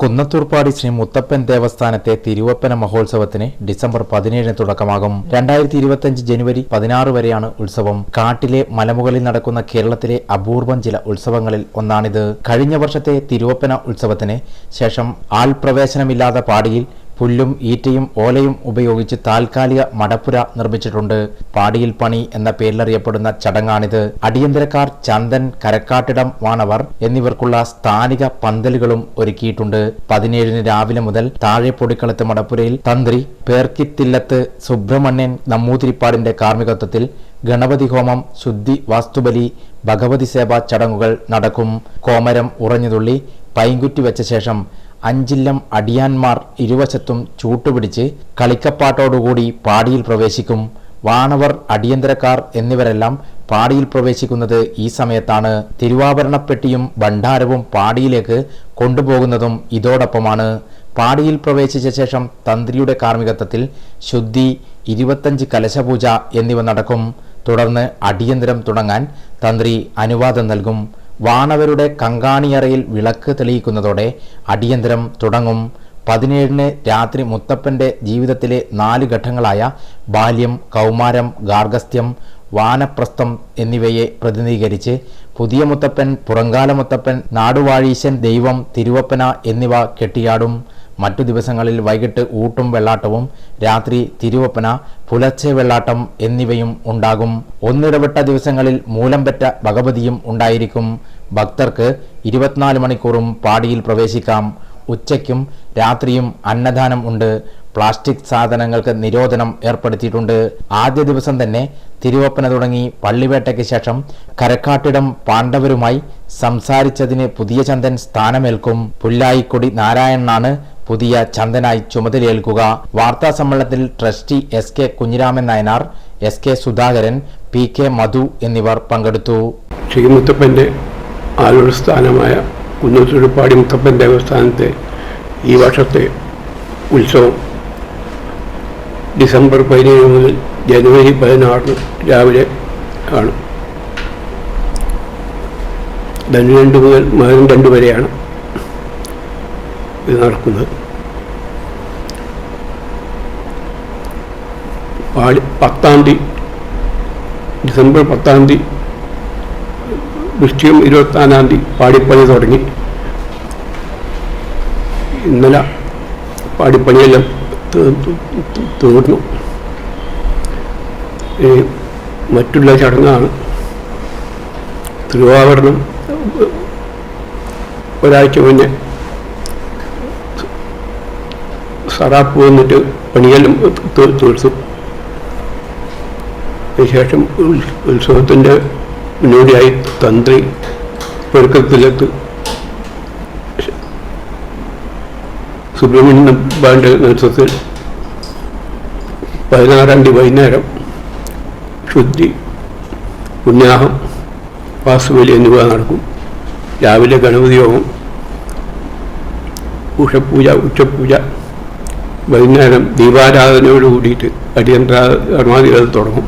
കുന്നത്തൂർപ്പാടി ശ്രീ മുത്തപ്പൻ ദേവസ്ഥാനത്തെ തിരുവപ്പന മഹോത്സവത്തിന് ഡിസംബർ പതിനേഴിന് തുടക്കമാകും. രണ്ടായിരത്തി ഇരുപത്തിയഞ്ച് ജനുവരി പതിനാറ് വരെയാണ് ഉത്സവം. കാട്ടിലെ മലമുകളിൽ നടക്കുന്ന കേരളത്തിലെ അപൂർവം ചില ഉത്സവങ്ങളിൽ ഒന്നാണിത്. കഴിഞ്ഞ വർഷത്തെ തിരുവപ്പന ഉത്സവത്തിന് ശേഷം ആൾപ്രവേശനമില്ലാത്ത പാടിയിൽ പുല്ലും ഈറ്റയും ഓലയും ഉപയോഗിച്ച് താൽക്കാലിക മടപ്പുര നിർമ്മിച്ചിട്ടുണ്ട്. പാടിയിൽ പണി എന്ന പേരിലറിയപ്പെടുന്ന ചടങ്ങാണിത്. അടിയന്തരക്കാർ ചന്ദൻ കരക്കാട്ടിടം വാണവർ എന്നിവർക്കുള്ള സ്ഥാനിക പന്തലുകളും ഒരുക്കിയിട്ടുണ്ട്. പതിനേഴിന് രാവിലെ മുതൽ താഴെ പൊടിക്കളത്ത് മടപ്പുരയിൽ തന്ത്രി പേർക്കിത്തില്ലത്ത് സുബ്രഹ്മണ്യൻ നമ്പൂതിരിപ്പാടിന്റെ കാർമ്മികത്വത്തിൽ ഗണപതി ഹോമം ശുദ്ധി വാസ്തുബലി ഭഗവതി സേവാ ചടങ്ങുകൾ നടക്കും. കോമരം ഉറഞ്ഞുതുള്ളി പൈങ്കുറ്റി വെച്ച ശേഷം അഞ്ചില്ലം അടിയാന്മാർ ഇരുവശത്തും ചൂട്ടുപിടിച്ച് കളിക്കപ്പാട്ടോടുകൂടി പാടിയിൽ പ്രവേശിക്കും. വാണവർ അടിയന്തരക്കാർ എന്നിവരെല്ലാം പാടിയിൽ പ്രവേശിക്കുന്നത് ഈ സമയത്താണ്. തിരുവാഭരണപ്പെട്ടിയും ഭണ്ഡാരവും പാടിയിലേക്ക് കൊണ്ടുപോകുന്നതും ഇതോടൊപ്പമാണ്. പാടിയിൽ പ്രവേശിച്ച ശേഷം തന്ത്രിയുടെ കാർമ്മികത്വത്തിൽ ശുദ്ധി ഇരുപത്തഞ്ച് കലശപൂജ എന്നിവ നടക്കും. തുടർന്ന് അടിയന്തരം തുടങ്ങാൻ തന്ത്രി അനുവാദം നൽകും. വാണവരുടെ കങ്കാണിയറയിൽ വിളക്ക് തെളിയിക്കുന്നതോടെ അടിയന്തരം തുടങ്ങും. പതിനേഴിന് രാത്രി മുത്തപ്പന്റെ ജീവിതത്തിലെ നാല് ഘട്ടങ്ങളായ ബാല്യം കൗമാരം ഗാർഗസ്ഥ്യം വാനപ്രസ്ഥം എന്നിവയെ പ്രതിനിധീകരിച്ച് പുതിയ മുത്തപ്പൻ പുറങ്കാല മുത്തപ്പൻ നാടുവാഴീശൻ ദൈവം തിരുവപ്പന എന്നിവ കെട്ടിയാടും. മറ്റു ദിവസങ്ങളിൽ വൈകിട്ട് ഊട്ടും വെള്ളാട്ടവും രാത്രി തിരുവപ്പന പുലർച്ചെ വെള്ളാട്ടം എന്നിവയും ഉണ്ടാകും. ഒന്നിടവിട്ട ദിവസങ്ങളിൽ മൂലം പെറ്റ ഭഗവതിയും ഉണ്ടായിരിക്കും. ഭക്തർക്ക് ഇരുപത്തിനാല് മണിക്കൂറും പാടിയിൽ പ്രവേശിക്കാം. ഉച്ചയ്ക്കും രാത്രിയും അന്നദാനം ഉണ്ട്. പ്ലാസ്റ്റിക് സാധനങ്ങൾക്ക് നിരോധനം ഏർപ്പെടുത്തിയിട്ടുണ്ട്. ആദ്യ ദിവസം തന്നെ തിരുവപ്പന തുടങ്ങി പള്ളിവേട്ടയ്ക്ക് ശേഷം കരക്കാട്ടിടം പാണ്ഡവരുമായി സംസാരിച്ചതിന് പുതിയ ചന്ദൻ സ്ഥാനമേൽക്കും. പുല്ലായിക്കൊടി നാരായണനാണ് പുതിയ ചന്ദനായി ചുമതലയേൽക്കുക. വാർത്താ സമ്മേളനത്തിൽ trustee S K Kunhiraman Nayanar S K Sudhakaran P K Madhu എന്നിവർ പങ്കെടുത്തു. ശ്രീമുത്തപ്പന്റെ ആലൂർ സ്ഥാനമായ മുത്തപ്പൻ ദേവസ്ഥാനത്തെ ഈ വർഷത്തെ ഉത്സവം ഡിസംബർ പതിനേഴ് മുതൽ ജനുവരി പതിനാറിന് രാവിലെ ആണ്. ധനു രണ്ട് മുതൽ മകൻ രണ്ട് വരെയാണ്. ഇത് നടക്കുന്നത് പാളി പത്താം തീയതി ഡിസംബർ പത്താം തീയതി വൃഷ്ടിയും ഇരുപത്തിനാലാം തീയതി പാടിപ്പണി തുടങ്ങി. ഇന്നലെ പാടിപ്പണിയെല്ലാം തീർന്നു. മറ്റുള്ള ചടങ്ങാണ്. തിരുവാഭരണം. ഒരാഴ്ച മുന്നേ സറാപ്പ് വന്നിട്ട് പണിയെല്ലാം തീർത്തു അതിനുശേഷം ഉത്സവത്തിന്റെ മുന്നോടിയായി തന്ത്രി പെരുക്കത്തിലെത്ത് സുബ്രഹ്മണ്യൻ ബാന്റെ നേതൃത്വത്തിൽ പതിനാറാം തീയതി വൈകുന്നേരം ശുദ്ധി പുണ്യാഹം വാസുബലി എന്നിവ നടക്കും. രാവിലെ ഗണപതി യോഗം ഉഷപൂജ ഉച്ചപൂജ വൈകുന്നേരം ദീപാരാധനയോട് കൂടിയിട്ട് അടിയന്തര കർമാദികൾ തുടങ്ങും.